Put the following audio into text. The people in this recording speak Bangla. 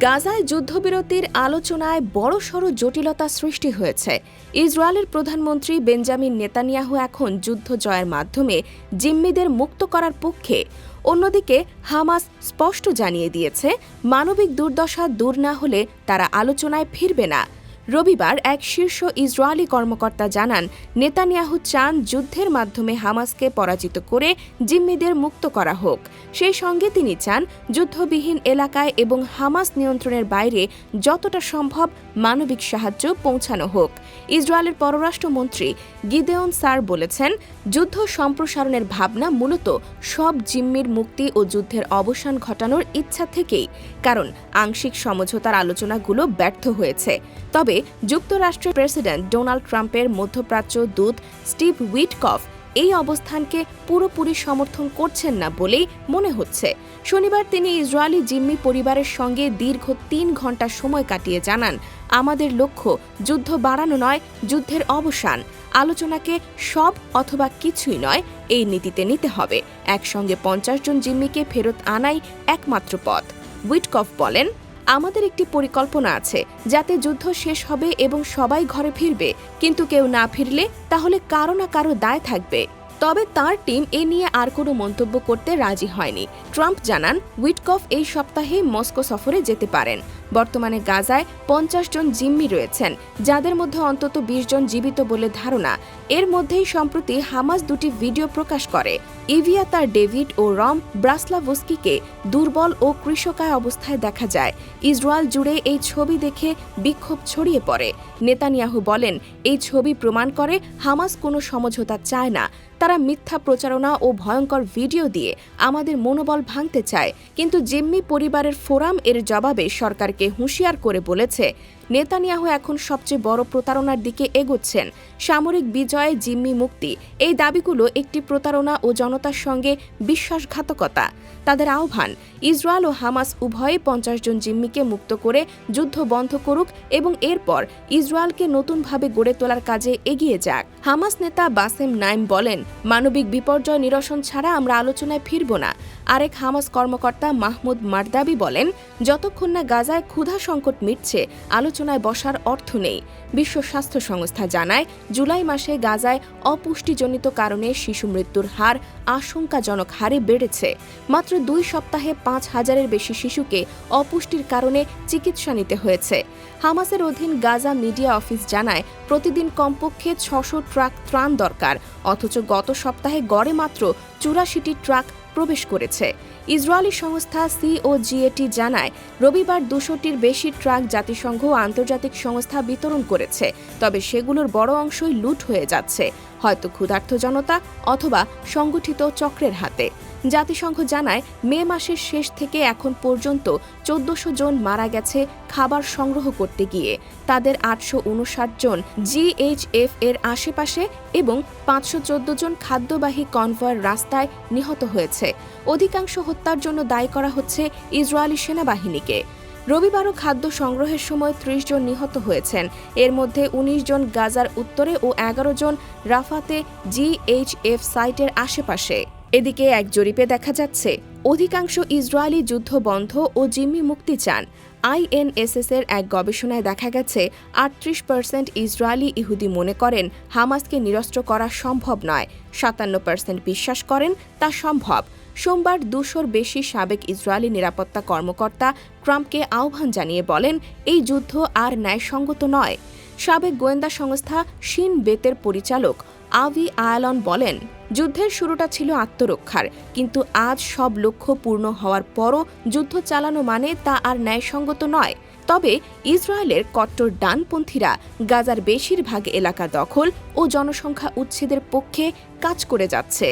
গাজায় যুদ্ধবিরতির আলোচনায় বড়সড় জটিলতা সৃষ্টি হয়েছে। ইসরায়েলের প্রধানমন্ত্রী বেঞ্জামিন নেতানিয়াহু এখন যুদ্ধ জয়ের মাধ্যমে জিম্মিদের মুক্ত করার পক্ষে। অন্যদিকে, হামাস স্পষ্ট জানিয়ে দিয়েছে, মানবিক দুর্দশা দূর না হলে তারা আলোচনায় ফিরবে না। রবিবার এক শীর্ষ ইসরায়েলি কর্মকর্তা জানান, নেতানিয়াহু চান যুদ্ধের মাধ্যমে হামাসকে পরাজিত করে জিম্মিদের মুক্ত করা হোক। সেই সঙ্গে তিনি চান যুদ্ধবিহীন এলাকায় এবং হামাস নিয়ন্ত্রণের বাইরে যতটা সম্ভব মানবিক সাহায্য পৌঁছানো হোক। ইসরায়েলের পররাষ্ট্রমন্ত্রী গিদেওন সার বলেছেন, যুদ্ধ সম্প্রসারণের ভাবনা মূলত সব জিম্মির মুক্তি ও যুদ্ধের অবসান ঘটানোর ইচ্ছা থেকেই, কারণ আংশিক সমঝোতার আলোচনাগুলো ব্যর্থ হয়েছে। তবে যুক্তরাষ্ট্রের প্রেসিডেন্ট ডোনাল্ড ট্রাম্পের মধ্যপ্রাচ্য দূত স্টিভ উইটকফ এই অবস্থানকে পুরোপুরি সমর্থন করছেন না বলেই মনে হচ্ছে। শনিবার তিনি ইসরায়েলি জিম্মি পরিবারের সঙ্গে দীর্ঘ তিন ঘণ্টা সময় কাটিয়ে জানান, আমাদের লক্ষ্য যুদ্ধ বাড়ানো নয়, যুদ্ধের অবসান। আলোচনাকে সব অথবা কিছুই নয়, এই নীতিতে নিতে হবে। একসঙ্গে পঞ্চাশ জন জিম্মিকে ফেরত আনাই একমাত্র পথ। উইটকফ বলেন আমাদের একটি পরিকল্পনা আছে, যাতে যুদ্ধ শেষ হবে এবং সবাই ঘরে ফিরবে, কিন্তু কেউ না ফিরলে তাহলে কারও না কারও দায় থাকবে। তবে তার টিম এ নিয়ে আর কোনো মন্তব্য করতে রাজি হয়নি। ট্রাম্প জানান, উইটকফ এই সপ্তাহে মস্কো সফরে যেতে পারেন। বর্তমানে গাজায় পঞ্চাশ জন জিম্মি রয়েছেন, যাদের মধ্যে অন্তত বিশ জন জীবিত বলে ধারণা। এর মধ্যেই সম্প্রতি হামাস দুটি ভিডিও প্রকাশ করে। ইভিয়া তার ডেভিড ও রম ব্রাসলাভস্কিকে দুর্বল ও কৃষকায় অবস্থায় দেখা যায়। ইসরায়েল জুড়ে এই ছবি দেখে বিক্ষোভ ছড়িয়ে পড়ে। নেতানিয়াহু বলেন, এই ছবি প্রমাণ করে হামাস কোনো সমঝোতা চায় না। তারা মিথ্যা প্রচারণা ও ভয়ঙ্কর ভিডিও দিয়ে আমাদের মনোবল ভাঙতে চায়। কিন্তু জিম্মি পরিবারের ফোরাম এর জবাবে সরকারকে হুঁশিয়ার করে বলেছে নেতানিয়াহু এখন সবচেয়ে বড় প্রতারণার দিকে এগোচ্ছেন। সামরিক বিজয়ে, জিম্মি মুক্তি, এই দাবিগুলো একটি প্রতারণা ও জনতার সঙ্গে বিশ্বাসঘাতকতা। তাদের আহ্বান, ইসরায়েল ও হামাস উভয়ই পঞ্চাশ জন জিম্মিকে মুক্ত করে যুদ্ধ বন্ধ করুক এবং এরপর ইসরায়েলকে নতুনভাবে গড়ে তোলার কাজে এগিয়ে যাক। হামাস নেতা বাসেম নাইম বলেন, মানবিক বিপর্যয় নিরসন ছাড়া আমরা আলোচনায় ফিরব না। আরেক হামাস কর্মকর্তা মাহমুদ মারদাবি বলেন, যতক্ষণ না গাজায় ক্ষুধা সংকট মিটছে আলোচনায় বসার অর্থ নেই, বিশ্ব স্বাস্থ্য সংস্থা জানায়, জুলাই মাসে গাজায় অপুষ্টিজনিত কারণে শিশু মৃত্যুর হার আশঙ্কাজনক হারে বেড়েছে। মাত্র দুই সপ্তাহে পাঁচ হাজারের বেশি শিশুকে অপুষ্টির কারণে চিকিৎসা নিতে হয়েছে। হামাসের অধীন গাজা মিডিয়া অফিস জানায়, প্রতিদিন কমপক্ষে ছশো ট্রাক ত্রাণ দরকার, অথচ গত সপ্তাহে গড়ে মাত্র চুরাশিটি ট্রাক প্রবেশ করেছে। ইসরায়েলি সংস্থা সিওজিএটি জানায়, রবিবার দুশোটির বেশি ট্রাক জাতিসংঘ আন্তর্জাতিক সংস্থা বিতরণ করেছে, তবে সেগুলোর বড় অংশই লুট হয়ে যাচ্ছে, হয়তো ক্ষুধার্ত জনতা অথবা সংগঠিত চক্রের হাতে। জাতিসংঘ জানায়, মে মাসের শেষ থেকে এখন পর্যন্ত চোদ্দশো জন মারা গেছে খাবার সংগ্রহ করতে গিয়ে। তাদের আটশো উনষাট জন জিএইচএফ এর আশেপাশে এবং পাঁচশো চোদ্দ জন খাদ্যবাহী কনভয়ের রাস্তায় নিহত হয়েছে। অধিকাংশ হত্যার জন্য দায়ী করা হচ্ছে ইসরায়েলি সেনাবাহিনীকে। রবিবারও খাদ্য সংগ্রহের সময় ত্রিশ জন নিহত হয়েছেন। এর মধ্যে ১৯ জন গাজার উত্তরে ও এগারো জন রাফাতে জিএইচএফ সাইটের আশেপাশে। এদিকে এক জরিপে দেখা যাচ্ছে, অধিকাংশ ইসরায়েলি যুদ্ধ বন্ধ ও জিম্মি মুক্তি চান। আইএনএসএস এর এক গবেষণায় দেখা গেছে, আটত্রিশ পার্সেন্ট ইসরায়েলি ইহুদি মনে করেন হামাসকে নিরস্ত্র করা সম্ভব নয়। সাতান্ন পার্সেন্ট বিশ্বাস করেন তা সম্ভব। সোমবার দুশোর বেশি সাবেক ইসরায়েলি নিরাপত্তা কর্মকর্তা ট্রাম্পকে আহ্বান জানিয়ে বলেন, এই যুদ্ধ আর ন্যায়সঙ্গত নয়। সাবেক গোয়েন্দা সংস্থা শিন বেতের পরিচালক আভি আয়ালন বলেন, যুদ্ধের শুরুটা ছিল আত্মরক্ষার, কিন্তু আজ সব লক্ষ্য পূর্ণ হওয়ার পরও যুদ্ধ চালানো মানে তা আর ন্যায়সঙ্গত নয়। তবে ইসরায়েলের কট্টর ডানপন্থীরা গাজার বেশিরভাগ এলাকা দখল ও জনসংখ্যা উচ্ছেদের পক্ষে কাজ করে যাচ্ছে।